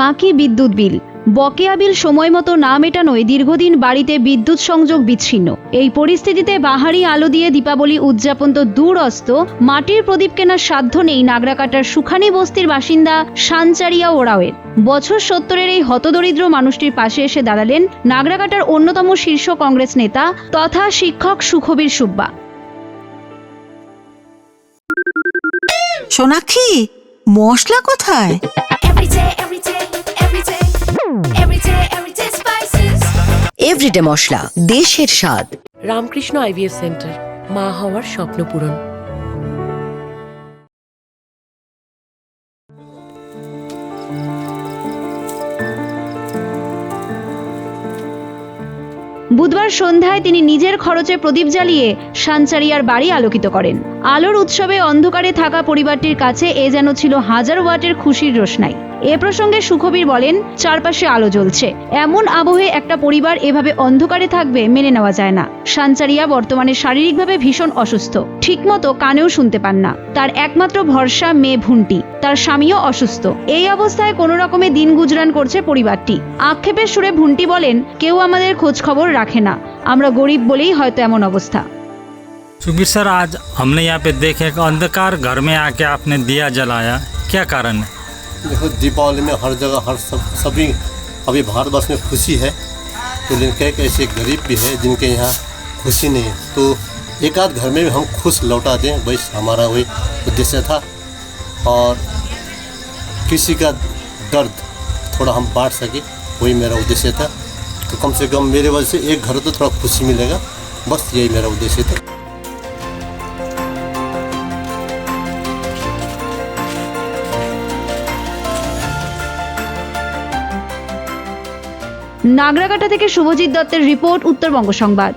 বাকি বিদ্যুৎ বিল। বকেয়া বিল সময় মতো না মেটানোয় দীর্ঘদিন বাড়িতে বিদ্যুৎ সংযোগ বিচ্ছিন্ন। এই পরিস্থিতিতে বাহারি আলো দিয়ে দীপাবলি উদযাপন তো দূরস্ত। মাটির প্রদীপ কেনার সাধ্য নেই নাগরাকাটার সুখানি বস্তির বাসিন্দা সানচারিয়া ওরাওয়ের। বছর সত্তরের এই হতদরিদ্র মানুষটির পাশে এসে দাঁড়ালেন নাগরাকাটার অন্যতম শীর্ষ কংগ্রেস নেতা তথা শিক্ষক সুখবীর সুব্বা। সোনাক্ষী মশলা কোথায়? এভরিডে মশলা দেশের স্বাদ। রামকৃষ্ণ আইভিএফ সেন্টার মা হওয়ার স্বপ্ন পূরণ। বুধবার সন্ধ্যায় তিনি নিজের খরচে প্রদীপ জ্বালিয়ে সানচারিয়ার বাড়ি আলোকিত করেন। আলোর উৎসবে অন্ধকারে থাকা পরিবারটির কাছে এ যেন ছিল হাজার ওয়াটের খুশির রোশনাই। এ প্রসঙ্গে সুখবীর বলেন, চারপাশে আলো জ্বলছে। এমন আবহে একটা পরিবার এভাবে অন্ধকারে থাকবে মেনে নেওয়া যায় না। সানচারিয়া বর্তমানে শারীরিকভাবে ভীষণ অসুস্থ। ঠিকমতো কানেও শুনতে পান না। তার একমাত্র ভরসা মেয়ে ভুন্টি তার স্বামীও অসুস্থ। এই অবস্থায় কোনো রকমে দিন গুজরান করছে পরিবারটি। আক্ষেপের সুরে ভুনটি বলেন, কেউ আমাদের খোঁজ খবর রাখে না আমরা গরিব বলেই হয়তো এমন অবস্থা सुखबीर सर आज हमने यहाँ पे देखे कि अंधकार घर में आके आपने दिया जलाया क्या कारण है देखो दीपावली में हर जगह हर सब सभी अभी भारतवर्ष में खुशी है तो लेकिन कई कई ऐसे गरीब भी है जिनके यहाँ खुशी नहीं है तो एक आध घर में भी हम खुश लौटा दें बस हमारा वही उद्देश्य था और किसी का दर्द थोड़ा हम बांट सके वही मेरा उद्देश्य था तो कम से कम मेरे वजह से एक घर तो थोड़ा खुशी मिलेगा बस यही मेरा उद्देश्य था নাগরাকাটা থেকে শুভজিৎ দত্তের রিপোর্ট উত্তরবঙ্গ সংবাদ